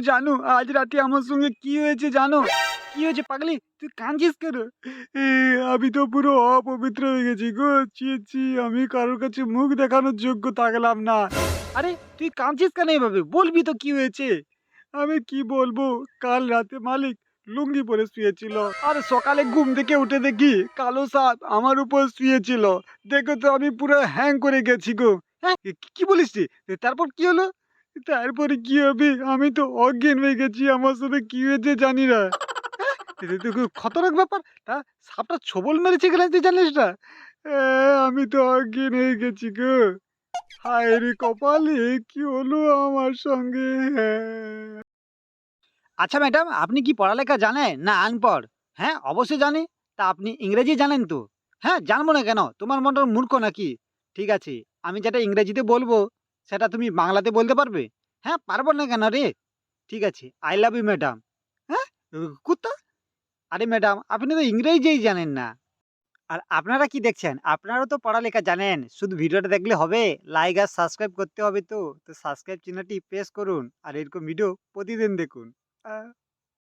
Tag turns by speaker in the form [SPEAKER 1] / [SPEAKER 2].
[SPEAKER 1] জানু জানু, আজ রাতে আমার সঙ্গে কি হয়েছে জানো? কি হয়েছে পাগলি? তুই কাঁদছিস কেন? আমি তো পুরো অপবিত্র হয়ে গেছি গো। ছি ছি, আমি কারোর কাছে মুখ দেখানোর যোগ্য থাকলাম না। আরে, তুই কাঁদছিস কেন এভাবে? বলবি তো কি হয়েছে? আমি কি বলব? কাল রাতে মালিক লুঙ্গি পরে শুয়েছিল। আর সকালে ঘুম থেকে উঠে দেখি কালো সাপ আমার উপর শুয়েছিল। দেখো তো আমি পুরো হ্যাং করে গেছি গো। হ্যাঁ কি- বলিস? তারপর কি হলো? তারপরে কি হবে? আমি তো অজ্ঞান হয়ে গেছি, আমার সাথে কি হয়েছে জানি না। হ্যাঁ? এটা তো খুব ব্যাপার। তা সাপটা ছবল মেরেছে কিনা তুই জানিস না? আমি তো অজ্ঞান হয়ে গেছি গো। হায় রে কপালে, কি হলো আমার সঙ্গে? আচ্ছা ম্যাডাম, আপনি কি পড়ালেখা জানেন না আনপড়? হ্যাঁ অবশ্যই জানি। তা আপনি ইংরেজি জানেন তো? হ্যাঁ জানব না কেন? তোমার মতো মূর্খ নাকি? ঠিক আছে, আমি যেটা ইংরেজিতে বলব সেটা তুমি বাংলাতে বলতে পারবে? হ্যাঁ পারব না কেন রে? ঠিক আছে আই লাভ ইউ ম্যাডাম হ্যাঁ? কুত্তা? আরে ম্যাডাম আপনি তো ইংরেজিই জানেন না। আর আপনারা কি দেখছেন? আপনারাও তো পড়ালেখা জানেন। শুধু ভিডিওটা দেখলে হবে। লাইক আর সাবস্ক্রাইব করতে হবে তো। তো সাবস্ক্রাইব চিহ্নটি প্রেস করুন। আর এরকম ভিডিও প্রতিদিন দেখুন।